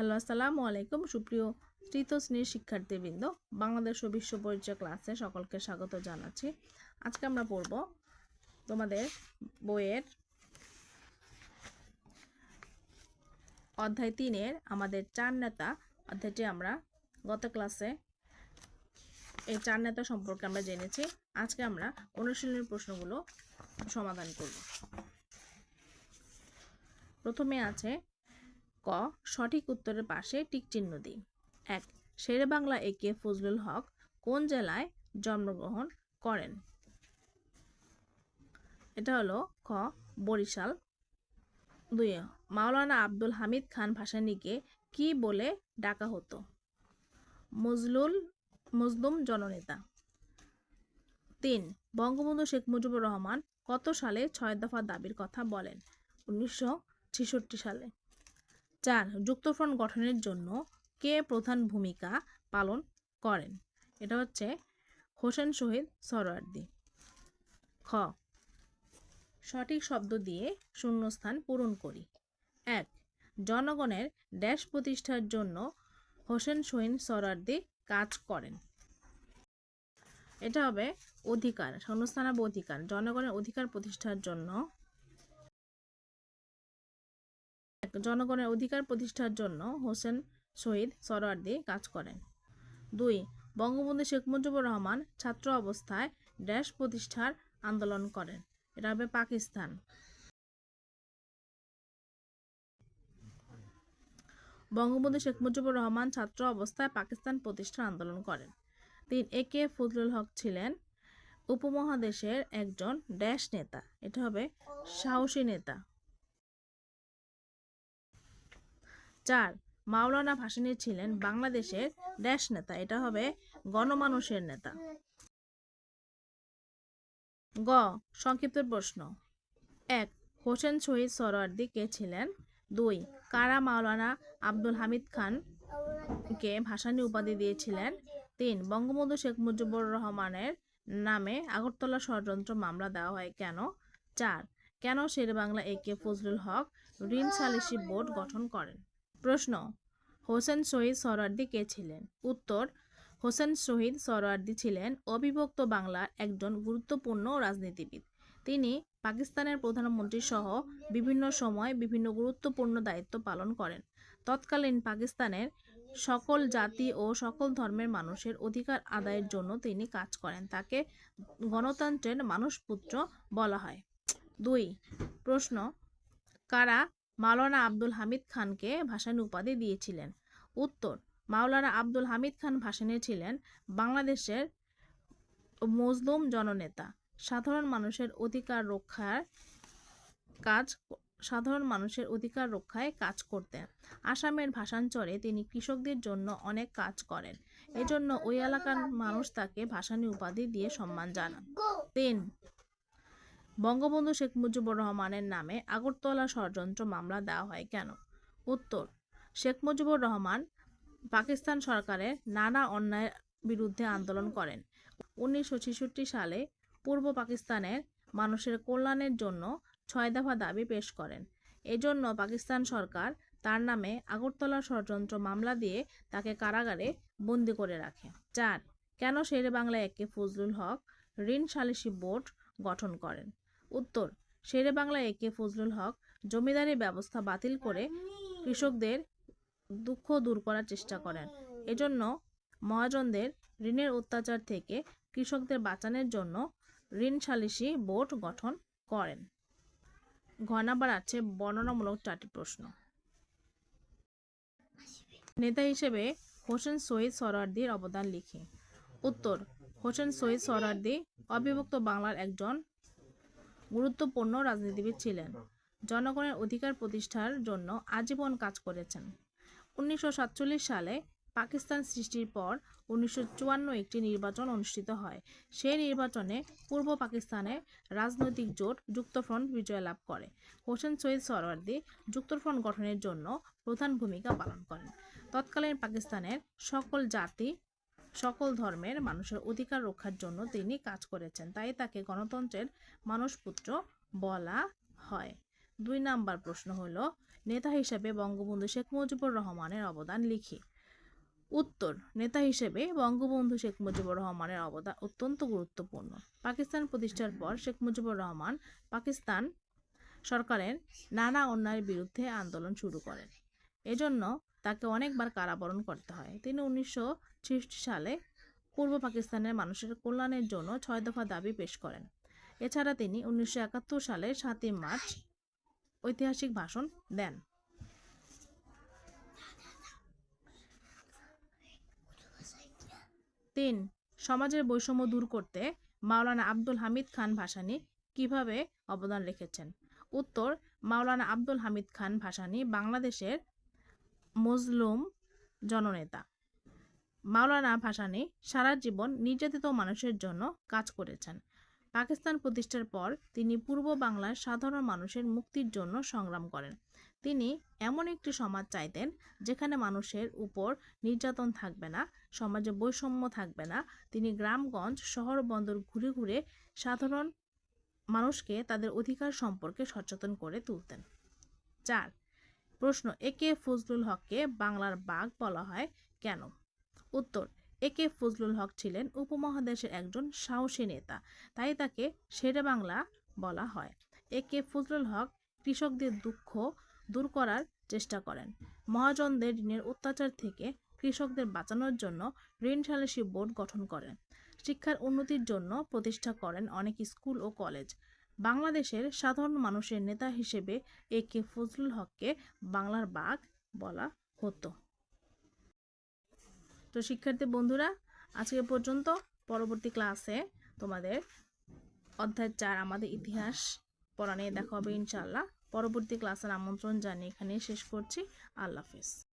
Hello, আসসালামু আলাইকুম। সুপ্রিয় তৃতীয় শ্রেণির শিক্ষার্থীবৃন্দ, বাংলাদেশ ও বিশ্ব পরিচয় ক্লাসে সকলকে স্বাগত জানাচ্ছি। আজকে আমরা পড়ব তোমাদের বইয়ের অধ্যায় তিনের, আমাদের চার নেতা। অধ্যায়টি আমরা গত ক্লাসে এই চার নেতা সম্পর্কে আমরা জেনেছি। আজকে আমরা অনুশীলনের প্রশ্নগুলো সমাধান করব। প্রথমে আছে ক, সঠিক উত্তরের পাশে টিক চিহ্ন দিই। এক, শেরে বাংলা একে ফজলুল হক কোন জেলায় জন্মগ্রহণ করেন? এটা হলো খ বরিশাল। দুই, মাওলানা আব্দুল হামিদ খান ভাসানীকে কি বলে ডাকা হতো? মজলুল, মজলুম জননেতা। তিন, বঙ্গবন্ধু শেখ মুজিবুর রহমান কত সালে ছয় দফা দাবির কথা বলেন? উনিশশো ছেষট্টি সালে। চার, যুক্তফ্রন্ট গঠনের জন্য কে প্রধান ভূমিকা পালন করেন? এটা হচ্ছে হোসেন শহীদ সরওয়ার্দী। খ, সঠিক শব্দ দিয়ে শূন্যস্থান পূরণ করি। এক, জনগণের ড্যাশ প্রতিষ্ঠার জন্য হোসেন শহীদ সরওয়ার্দী কাজ করেন। এটা হবে অধিকার, শূন্যস্থান হবে অধিকার। জনগণের অধিকার প্রতিষ্ঠার জন্য জনগণের অধিকার প্রতিষ্ঠার জন্য হোসেন শহীদ সরওয়ার্দী কাজ করেন। দুই, বঙ্গবন্ধু শেখ মুজিবুর রহমান ছাত্র অবস্থায় ড্যাশ প্রতিষ্ঠার আন্দোলন করেন। এটা হবে পাকিস্তান। বঙ্গবন্ধু শেখ মুজিবুর রহমান ছাত্র অবস্থায় পাকিস্তান প্রতিষ্ঠার আন্দোলন করেন। তিন, এ কে ফজলুল হক ছিলেন উপমহাদেশের একজন ড্যাশ নেতা। এটা হবে সাহসী নেতা। চার মাওলানা ভাসানী ছিলেন বাংলাদেশের ড্যাশ নেতা। এটা হবে গণমানুষের নেতা। গ, সংক্ষিপ্ত প্রশ্ন। এক, হোসেন শহীদ সরওয়ার্দী কে ছিলেন? দুই, কারা মাওলানা আব্দুল হামিদ খান কে ভাসানী উপাধি দিয়েছিলেন? তিন, বঙ্গবন্ধু শেখ মুজিবুর রহমানের নামে আগরতলা ষড়যন্ত্র মামলা দেওয়া হয় কেন? চার, কেন শের বাংলা এ কে ফজলুল হক ঋণ সালিসি বোর্ড গঠন করেন? প্রশ্ন, হোসেন শহীদ সরওয়ার্দী কে ছিলেন? উত্তর, হোসেন শহীদ সরওয়ার্দী ছিলেন অবিভক্ত বাংলার একজন গুরুত্বপূর্ণ রাজনীতিবিদ। তিনি পাকিস্তানের প্রধানমন্ত্রী সহ বিভিন্ন সময় বিভিন্ন গুরুত্বপূর্ণ দায়িত্ব পালন করেন। তৎকালীন পাকিস্তানের সকল জাতি ও সকল ধর্মের মানুষের অধিকার আদায়ের জন্য তিনি কাজ করেন, তাকে গণতন্ত্রের মানুষপুত্র বলা হয়। দুই, প্রশ্ন, কারা মাওলানা আব্দুল হামিদ খানকে ভাসানী উপাধি দিয়েছিলেন। উত্তর, মাওলানা আব্দুল হামিদ খান ভাসানী ছিলেন বাংলাদেশের মজলুম জননেতা। সাধারণ মানুষের অধিকার রক্ষার কাজ, সাধারণ মানুষের অধিকার রক্ষায় কাজ করতেন। আসামের ভাষাঞ্চলে তিনি কৃষকদের জন্য অনেক কাজ করেন। এজন্য ওই এলাকার মানুষ তাকে ভাসানী উপাধি দিয়ে সম্মান জানান। তিন বঙ্গবন্ধু শেখ মুজিবুর রহমানের নামে আগরতলা ষড়যন্ত্র মামলা দেওয়া হয় কেন? উত্তর, শেখ মুজিবুর রহমান পাকিস্তান সরকারের নানা অন্যায়ের বিরুদ্ধে আন্দোলন করেন। উনিশশো ছেষট্টি সালে পূর্ব পাকিস্তানের মানুষের কল্যাণের জন্য ছয় দফা দাবি পেশ করেন। এজন্য পাকিস্তান সরকার তার নামে আগরতলা ষড়যন্ত্র মামলা দিয়ে তাকে কারাগারে বন্দি করে রাখে। চার, কেন শেরে বাংলা একে ফজলুল হক ঋণ সালিসি বোর্ড গঠন করেন? উত্তর, শেরে বাংলা একে ফজলুল হক জমিদারি ব্যবস্থা বাতিল করে কৃষকদের দুঃখ দূর করার চেষ্টা করেন। এজন্য মহাজনদের ঋণের অত্যাচার থেকে কৃষকদের বাঁচানোর জন্য ঋণ সালিসি বোর্ড গঠন করেন। ঘ নাম্বার আছে বর্ণনামূলক চারটি প্রশ্ন। নেতা হিসেবে হোসেন শহীদ সরওয়ার্দির অবদান লিখি। উত্তর, হোসেন শহীদ সরওয়ার্দি অবিভক্ত বাংলার একজন গুরুত্বপূর্ণ রাজনীতিবিদ ছিলেন। জনগণের অধিকার প্রতিষ্ঠার জন্য আজীবন কাজ করেছেন। উনিশশো সাতচল্লিশ সালে পাকিস্তান সৃষ্টির পর উনিশশো চুয়ান্ন একটি নির্বাচন অনুষ্ঠিত হয়। সেই নির্বাচনে পূর্ব পাকিস্তানে রাজনৈতিক জোট যুক্তফ্রন্ট বিজয় লাভ করে। হোসেন শহীদ সরওয়ার্দী যুক্তফ্রন্ট গঠনের জন্য প্রধান ভূমিকা পালন করেন। তৎকালীন পাকিস্তানের সকল জাতি সকল ধর্মের মানুষের অধিকার রক্ষার জন্য তিনি কাজ করেছেন, তাই তাকে গণতন্ত্রের মানুষপুত্র বলা হয়। দুই নাম্বার প্রশ্ন হল, নেতা হিসেবে বঙ্গবন্ধু শেখ মুজিবুর রহমানের অবদান লিখি। উত্তর, নেতা হিসেবে বঙ্গবন্ধু শেখ মুজিবুর রহমানের অবদান অত্যন্ত গুরুত্বপূর্ণ। পাকিস্তান প্রতিষ্ঠার পর শেখ মুজিবুর রহমান পাকিস্তান সরকারের নানা অন্যায়ের বিরুদ্ধে আন্দোলন শুরু করেন। এজন্য তাকে অনেকবার কারাবরণ করতে হয়। তিনি উনিশশো সালে পূর্ব পাকিস্তানের মানুষের কল্যাণের জন্য ছয় দফা দাবি পেশ করেন। এছাড়া তিনি উনিশশো সালের সাতই মার্চ ঐতিহাসিক ভাষণ দেন। তিন, সমাজের বৈষম্য দূর করতে মাওলানা আব্দুল হামিদ খান ভাসানী কীভাবে অবদান রেখেছেন? উত্তর, মাওলানা আব্দুল হামিদ খান ভাসানী বাংলাদেশের মজলুম জননেতা। মাওলানা ভাসানী সারা জীবন নির্যাতিত মানুষের জন্য কাজ করেছেন। পাকিস্তান প্রতিষ্ঠার পর তিনি পূর্ব বাংলার সাধারণ মানুষের মুক্তির জন্য সংগ্রাম করেন। তিনি এমন একটি সমাজ চাইতেন যেখানে মানুষের উপর নির্যাতন থাকবে না, সমাজে বৈষম্য থাকবে না। তিনি গ্রামগঞ্জ, শহর বন্দর ঘুরে ঘুরে সাধারণ মানুষকে তাদের অধিকার সম্পর্কে সচেতন করে তুলতেন। চার প্রশ্ন, একে ফজলুল হককে বাংলার বাঘ বলা হয় কেন? উত্তর, একে ফজলুল হক ছিলেন উপমহাদেশের একজন সাহসী নেতা, তাই তাকে শেরে বাংলা বলা হয়। একে ফজলুল হক কৃষকদের দুঃখ দূর করার চেষ্টা করেন। মহাজনদের ঋণের অত্যাচার থেকে কৃষকদের বাঁচানোর জন্য ঋণ সালিসি বোর্ড গঠন করেন। শিক্ষার উন্নতির জন্য প্রতিষ্ঠা করেন অনেক স্কুল ও কলেজ। বাংলাদেশের সাধারণ মানুষের নেতা হিসেবে এ কে ফজলুল হককে বাংলার বাঘ বলা হতো। তো শিক্ষার্থী বন্ধুরা, আজকে পর্যন্ত পরবর্তী ক্লাসে তোমাদের অধ্যায় চার আমাদের ইতিহাস পড়া নিয়ে দেখা হবে ইনশাল্লাহ পরবর্তী ক্লাসের আমন্ত্রণ জানিয়ে এখানে শেষ করছি। আল্লাহ হাফিজ।